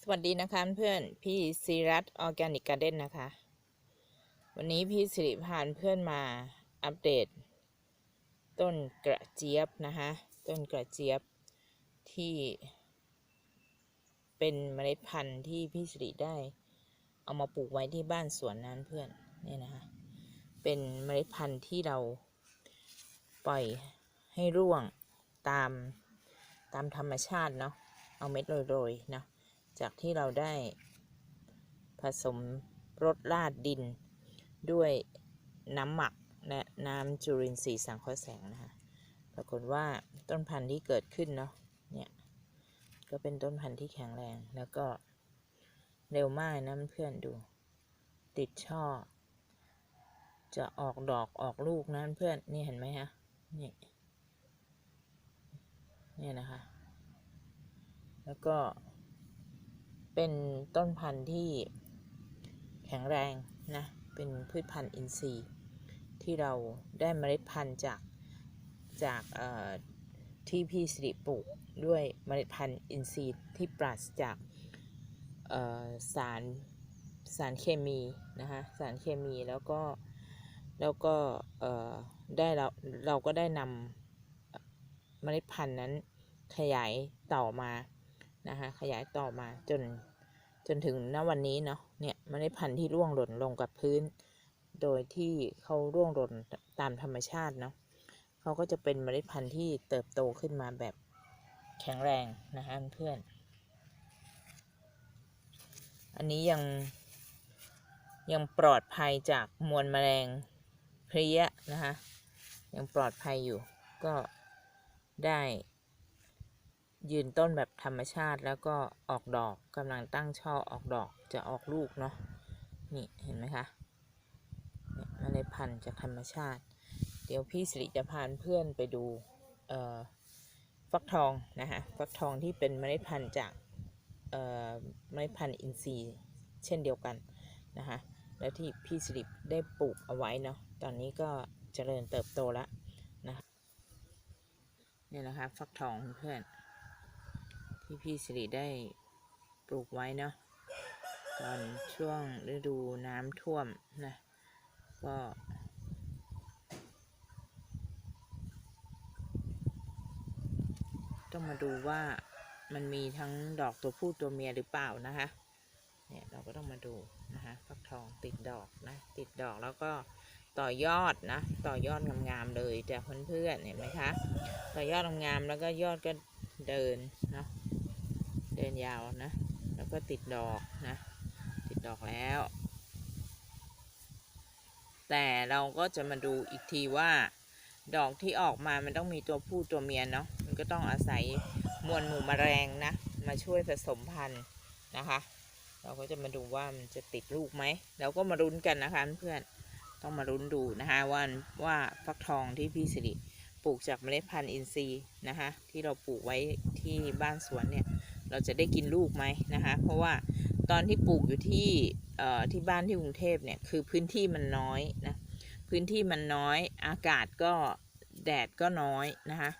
สวัสดีนะคะเพื่อนพี่ซีรัตออร์แกนิกการ์เด้นนะคะ วันนี้พี่สิริพานเพื่อนมาอัปเดต ต้นกระเจี๊ยบนะคะต้นกระเจี๊ยบที่ เป็นเมล็ดพันธุ์ที่พี่สิริได้ เอามาปลูกไว้ที่บ้านสวนนั้นเพื่อนเนี่ยนะคะเป็นเมล็ดพันธุ์ที่เราปล่อยให้ร่วงตามตามธรรมชาติเนาะเอาเม็ดโรยๆเนาะ จากที่เราได้ผสมรดราดดินด้วยน้ำหมักและน้ำจุลินทรีย์สังเคราะห์แสงนะคะปรากฏว่าต้นพันธุ์ที่เกิดขึ้นเนาะเนี่ยก็เป็นต้นพันธุ์ที่แข็งแรงแล้วก็เร็วมากนะเพื่อนดู ติดช่อ จะออกดอกออกลูกนะเพื่อนนี่เห็นไหมฮะนี่นี่นะคะ แล้วก็ เป็นต้นพันธุ์ที่แข็งแรงนะ เป็นพืชพันธุ์อินทรีย์ ที่เราได้เมล็ดพันธุ์จากจากที่พี่สิริปลูกด้วยเมล็ดพันธุ์อินทรีย์ที่ปราศจากสารสารเคมีนะคะสารเคมีแล้วก็แล้วก็ได้เราเราก็ได้นำเมล็ดพันธุ์นั้นขยายต่อมานะคะขยายต่อมาจน จนถึงณวันนี้เนาะเนี่ยเมล็ดพันธุ์ที่ร่วงหล่นลงกับพื้น โดยที่เขาร่วงหล่นตามธรรมชาติเนาะเขาก็จะเป็นเมล็ดพันธุ์ที่เติบโตขึ้นมาแบบแข็งแรงนะคะเพื่อน อันนี้ยังยังปลอดภัยจากมวลแมลงเพลี้ยนะคะยังปลอดภัยอยู่ก็ได้ ยืนต้นแบบธรรมชาติแล้วก็ออกดอกกำลังตั้งช่อออกดอกจะออกลูกเนาะนี่เห็นไหมคะเนี่ยเมล็ดพันธุ์จากธรรมชาติ เดี๋ยวพี่สิริจะพาเพื่อนไปดูฟักทองนะคะฟักทองที่เป็นเมล็ดพันธุ์จากเมล็ดพันธุ์อินทรีย์เช่นเดียวกันนะคะแล้วที่พี่สิริได้ปลูกเอาไว้เนาะตอนนี้ก็เจริญเติบโตแล้วนะเนี่ยนะคะฟักทองเพื่อน ที่พี่สิริได้ปลูกไว้เนาะตอนช่วงฤดูน้ำท่วมนะ ก็ ต้องมาดูว่ามันมีทั้งดอกตัวผู้ตัวเมียหรือเปล่านะคะ เนี่ยเราก็ต้องมาดูนะคะฟักทองติดดอกนะ ติดดอกแล้วก็ต่อยอดนะ ต่อยอดงามๆเลยจากเพื่อนๆเห็นไหมคะ ต่อยอดงามๆแล้วก็ยอดก็เดินเนาะ นยาวนะ แล้วก็ติดดอกนะ ติดดอกแล้ว แต่เราก็จะมาดูอีกทีว่า ดอกที่ออกมามันต้องมีตัวผู้ตัวเมียเนาะ มันก็ต้องอาศัยมวลหมู่แมลงนะ มาช่วยผสมพันธุ์นะคะ เราก็จะมาดูว่ามันจะติดลูกไหม เราก็มารุ้นกันนะคะเพื่อน ต้องมารุ้นดูนะคะว่าว่าฟักทองที่พี่สิริปลูกจากเมล็ดพันธุ์อินทรีย์นะคะที่เราปลูกไว้ที่บ้านสวนเนี่ย เราจะได้กินลูกไหมนะคะ เพราะว่าตอนที่ปลูกอยู่ที่ที่บ้านที่กรุงเทพเนี่ยคือพื้นที่มันน้อยนะพื้นที่มันน้อยอากาศก็แดดก็น้อยนะคะ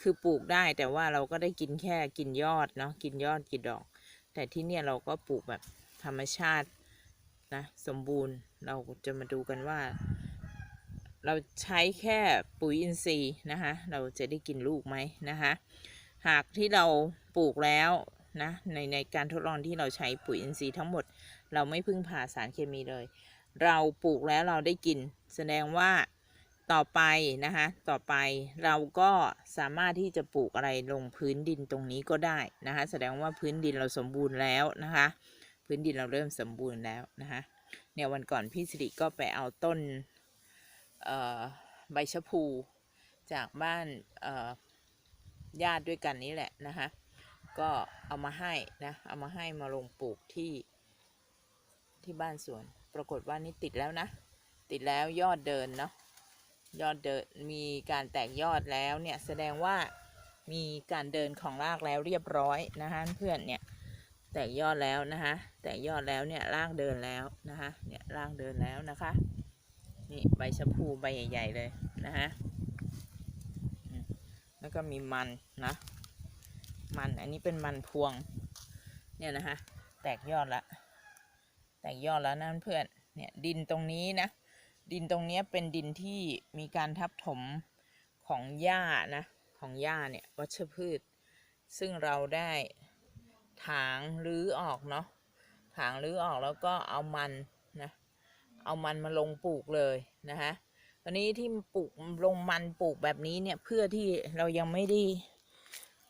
คือปลูกได้แต่ว่าเราก็ได้กินแค่กินยอดเนาะกินยอดกินดอก แต่ที่เนี่ยเราก็ปลูกแบบธรรมชาตินะสมบูรณ์เราจะมาดูกันว่า เราใช้แค่ปุ๋ยอินทรีย์นะคะเราจะได้กินลูกไหมนะคะ หากที่เราปลูกแล้วนะในในการทดลองที่เราใช้ปุ๋ยอินทรีย์ทั้งหมด เราไม่พึ่งพาสารเคมีเลย เราปลูกแล้วเราได้กิน แสดงว่าต่อไปนะคะต่อไปเราก็สามารถที่จะปลูกอะไรลงพื้นดินตรงนี้ก็ได้นะคะแสดงว่าพื้นดินเราสมบูรณ์แล้วนะคะพื้นดินเราเริ่มสมบูรณ์แล้วนะคะเนี่ยวันก่อนพี่สิริก็ไปเอาต้นใบชะพูจากบ้าน ญาติด้วยกันนี้แหละนะคะก็เอามาให้นะเอามาให้มาลงปลูกที่ที่บ้านสวน ปรากฏว่านี่ติดแล้วนะ ติดแล้วยอดเดินเนาะยอดเดินมีการแตกยอดแล้วเนี่ยแสดงว่ามีการเดินของรากแล้วเรียบร้อยนะคะเพื่อนเนี่ยแตกยอดแล้วนะคะแตกยอดแล้วเนี่ยรากเดินแล้วนะคะเนี่ยรากเดินแล้วนะคะนี่ใบชะพูใบใหญ่ ๆ เลยนะคะ แล้วก็มีมันนะ มันอันนี้เป็นมันพวง เนี่ยนะคะแตกยอดละ แตกยอดแล้วนะเพื่อน เนี่ยดินตรงนี้นะ ดินตรงเนี้ยเป็นดินที่มีการทับถมของหญ้านะ ของหญ้าเนี่ยวัชพืช ซึ่งเราได้ถางรื้อออกเนาะ ถางรื้อออกแล้วก็เอามันนะ เอามันมาลงปลูกเลยนะคะ ตอนนี้ที่ปลูกลงมันปลูกแบบนี้เนี่ยเพื่อที่เรายังไม่ได้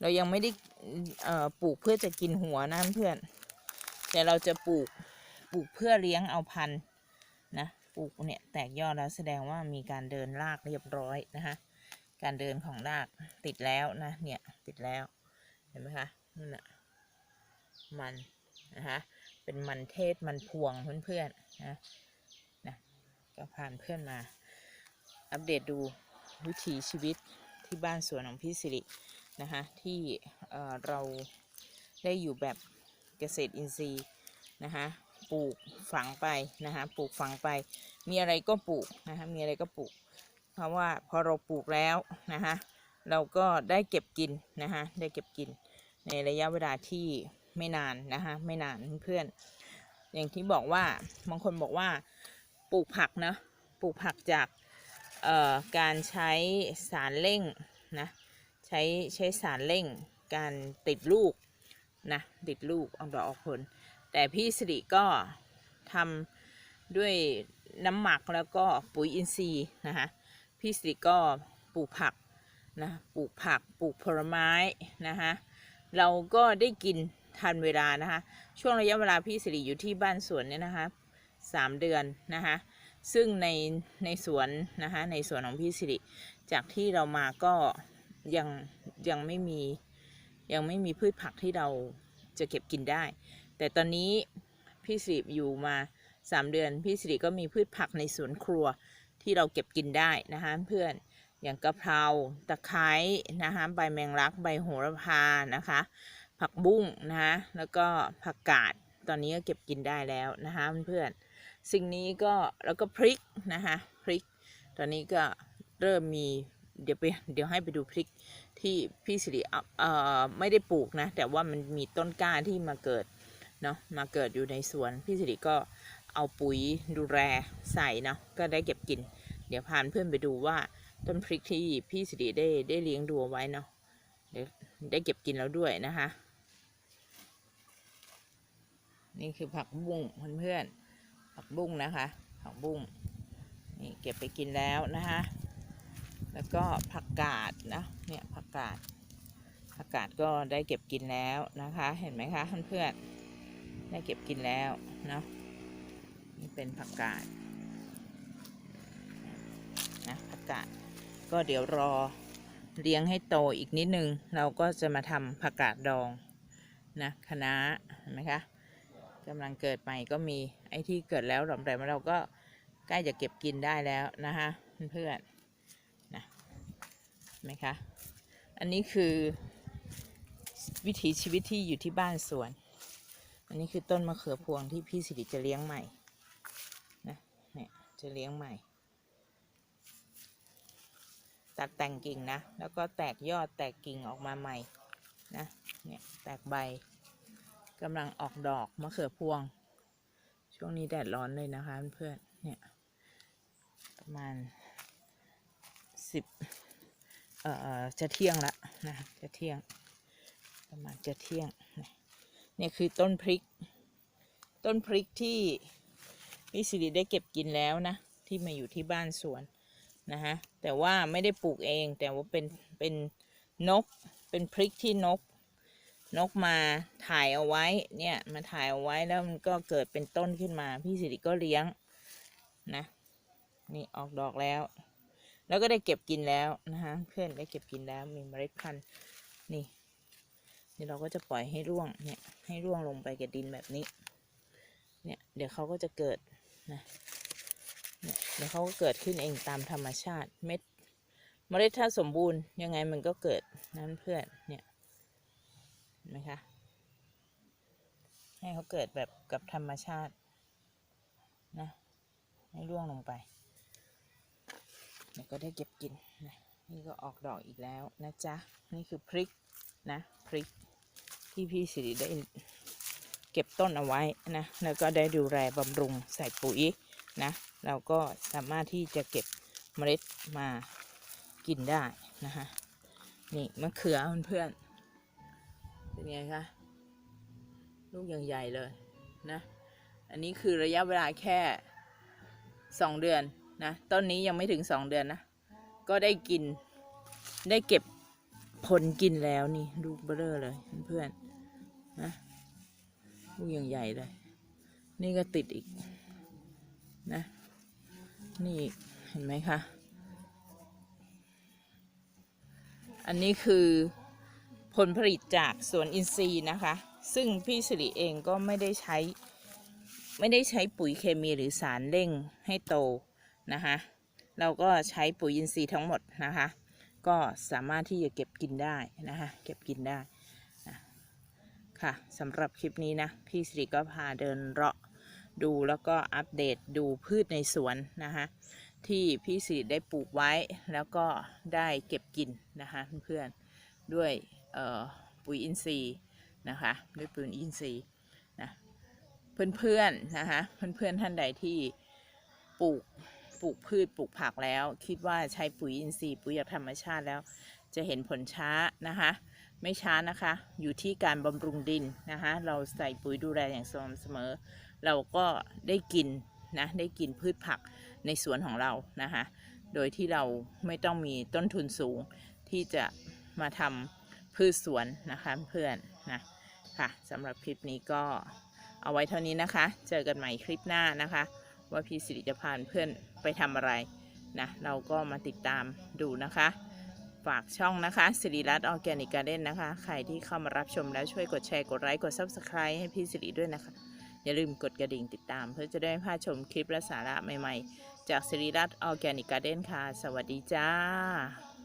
เรายังไม่ได้เอ่อปลูกเพื่อจะกินหัวนะเพื่อน แต่เราจะปลูกปลูกเพื่อเลี้ยงเอาพันธุ์นะปลูกเนี่ยแตกยอดแล้วแสดงว่ามีการเดินรากเรียบร้อยนะคะการเดินของรากติดแล้วนะเนี่ยติดแล้วเห็นไหมคะนั่นน่ะมันนะคะเป็นมันเทศมันพวงเพื่อนๆนะนะก็ผ่านเพื่อนมา อัปเดตดูวิถีชีวิตที่บ้านสวนของพี่สิรินะคะที่เอ่อเราได้อยู่แบบเกษตรอินทรีย์นะคะปลูกฝังไปนะคะปลูกฝังไป มีอะไรก็ปลูกนะคะมีอะไรก็ปลูก เพราะว่าพอเราปลูกแล้วนะคะเราก็ได้เก็บกินนะคะได้เก็บกินในระยะเวลาที่ไม่นานนะคะไม่นานเพื่อนอย่างที่บอกว่าบางคนบอกว่าปลูกผักนะปลูกผักจาก การใช้สารเร่งนะใช้ใช้สารเร่งการติดลูกนะติดลูกออกดอกออกผล แต่พี่สิริก็ทำด้วยน้ำหมักแล้วก็ปุ๋ยอินทรีย์นะคะพี่สิริก็ปลูกผักนะปลูกผักปลูกผลไม้นะคะเราก็ได้กินทันเวลานะคะช่วงระยะเวลาพี่สิริอยู่ที่บ้านสวนเนี่ยนะคะสามเดือนนะคะ ซึ่งในในสวนนะคะในสวนของพี่สิริจากที่เรามาก็ยังยังไม่มียังไม่มีพืชผักที่เราจะเก็บกินได้ แต่ตอนนี้พี่สิริอยู่มา3เดือนพี่สิริก็มีพืชผักในสวนครัวที่เราเก็บกินได้นะคะเพื่อนอย่างกะเพราตะไคร้นะคะใบแมงลักใบโหระพานะคะ ผักบุ้งนะคะแล้วก็ผักกาดตอนนี้ก็เก็บกินได้แล้วนะคะเพื่อนๆ สิ่งนี้ก็แล้วก็พริกนะคะพริก ตอนนี้ก็เริ่มมีเดี๋ยวไปเดี๋ยวให้ไปดูพริกที่พี่สิริเอ่อไม่ได้ปลูกนะ แต่ว่ามันมีต้นกล้าที่มาเกิดเนาะมาเกิดอยู่ในสวนพี่สิริก็เอาปุ๋ยดูแลใส่เนาะก็ได้เก็บกิน เดี๋ยวพาเพื่อนไปดูว่าต้นพริกที่พี่สิริได้ได้เลี้ยงดูไว้เนาะเดี๋ยวได้เก็บกินแล้วด้วยนะคะ นี่คือผักบุ้งเพื่อนๆ ผักบุ้งนะคะผักบุ้งนี่เก็บไปกินแล้วนะคะแล้วก็ผักกาดนะเนี่ยผักกาดผักกาดก็ได้เก็บกินแล้วนะคะ เห็นไหมคะเพื่อนๆได้เก็บกินแล้วเนาะนี่เป็นผักกาดนะผักกาดก็เดี๋ยวรอเลี้ยงให้โตอีกนิดนึง เราก็จะมาทำผักกาดดองนะคณะน้าเห็นไหมคะ กำลังเกิดใหม่ก็มีไอ้ที่เกิดแล้วหลอมแหลมเราก็ใกล้จะเก็บกินได้แล้วนะคะเพื่อนๆนะไหมคะอันนี้คือวิถีชีวิตที่อยู่ที่บ้านสวน อันนี้คือต้นมะเขือพวงที่พี่สิริจะเลี้ยงใหม่นะเนี่ยจะเลี้ยงใหม่ ตัดแต่งกิ่งนะ แล้วก็แตกยอดแตกกิ่งออกมาใหม่นะเนี่ยแตกใบ กำลังออกดอกมะเขือพวง ช่วงนี้แดดร้อนเลยนะคะเพื่อนเนี่ย ประมาณสิบเอ่อจะเที่ยงละนะจะเที่ยง ประมาณจะเที่ยงเนี่ยคือต้นพริก ต้นพริกที่พี่สิริได้เก็บกินแล้วนะ ที่มาอยู่ที่บ้านสวนนะฮะแต่ว่าไม่ได้ปลูกเองแต่ว่าเป็นเป็นนกเป็นพริกที่นก นกมาถ่ายเอาไว้เนี่ยมาถ่ายเอาไว้แล้วมันก็เกิดเป็นต้นขึ้นมา พี่สิริก็เลี้ยงนะนี่ออกดอกแล้ว แล้วก็ได้เก็บกินแล้วนะคะเพื่อนได้เก็บกินแล้วมีเมล็ดพันธุ์นี่นี่เราก็จะปล่อยให้ร่วงเนี่ยให้ร่วงลงไปกับดินแบบนี้เนี่ยเดี๋ยวเขาก็จะเกิดนะเนี่ยเดี๋ยวเขาก็เกิดขึ้นเองตามธรรมชาติเม็ดเมล็ดถ้าสมบูรณ์ยังไงมันก็เกิดนั้นเพื่อนเนี่ย นไหมคะ ให้เขาเกิดแบบกับธรรมชาตินะให้ร่วงลงไปเดี๋ยวก็ได้เก็บกินนะนี่ก็ออกดอกอีกแล้วนะจ๊ะ นี่คือพริกนะพริกที่พี่สิริได้เก็บต้นเอาไว้นะแล้วก็ได้ดูแลบำรุงใส่ปุ๋ยนะเราก็สามารถที่จะเก็บเมล็ดมากินได้นะคะนี่มะเขือเพื่อน เป็นไงคะ ลูกยังใหญ่เลยนะ อันนี้คือระยะเวลาแค่สองเดือนนะต้นนี้ยังไม่ถึงสองเดือนนะ ก็ได้กินได้เก็บผลกินแล้วนี่ลูกเบ้อเลยเพื่อนๆนะลูกยังใหญ่เลย นี่ก็ติดอีกนะ นี่เห็นไหมคะ อันนี้คือ ผลผลิตจากสวนอินทรีย์นะคะ ซึ่งพี่สิริเองก็ไม่ได้ใช้ ไม่ได้ใช้ปุ๋ยเคมีหรือสารเร่งให้โตนะคะเราก็ใช้ปุ๋ยอินทรีย์ทั้งหมดนะคะ ก็สามารถที่จะเก็บกินได้นะคะ เก็บกินได้นะค่ะสำหรับคลิปนี้นะ พี่สิริก็พาเดินเลาะดูแล้วก็อัปเดตดูพืชในสวนนะคะที่พี่สิริได้ปลูกไว้แล้วก็ได้เก็บกินนะคะเพื่อนๆด้วย ปุ๋ยอินทรีย์นะคะด้วยปุ๋ยอินทรีย์นะเพื่อนๆนะคะเพื่อนๆท่านใดที่ปลูกปลูกพืชปลูกผักแล้ว คิดว่าใช้ปุ๋ยอินทรีย์ปุ๋ยจากธรรมชาติแล้ว จะเห็นผลช้านะคะ ไม่ช้านะคะ อยู่ที่การบำรุงดินนะคะเราใส่ปุ๋ยดูแลอย่างสม่ำเสมอ เราก็ได้กินนะได้กินพืชผักในสวนของเรานะคะโดยที่เราไม่ต้องมีต้นทุนสูงที่จะมาทำ พืชสวนนะคะเพื่อนนะค่ะสำหรับคลิปนี้ก็เอาไว้เท่านี้นะคะ เจอกันใหม่คลิปหน้านะคะ ว่าพี่สิริจะพาเพื่อนไปทำอะไรนะเราก็มาติดตามดูนะคะ ฝากช่องนะคะสิริรัตน์ออร์แกนิกการ์เด้นนะคะ ใครที่เข้ามารับชมแล้วช่วยกดแชร์กดไลค์กด Subscribe ให้พี่สิริด้วยนะคะ อย่าลืมกดกระดิ่งติดตาม เพื่อจะได้ไม่พลาดชมคลิปและสาระใหม่ ๆ จากสิริรัตน์ออร์แกนิกการ์เด้นค่ะ สวัสดีจ้า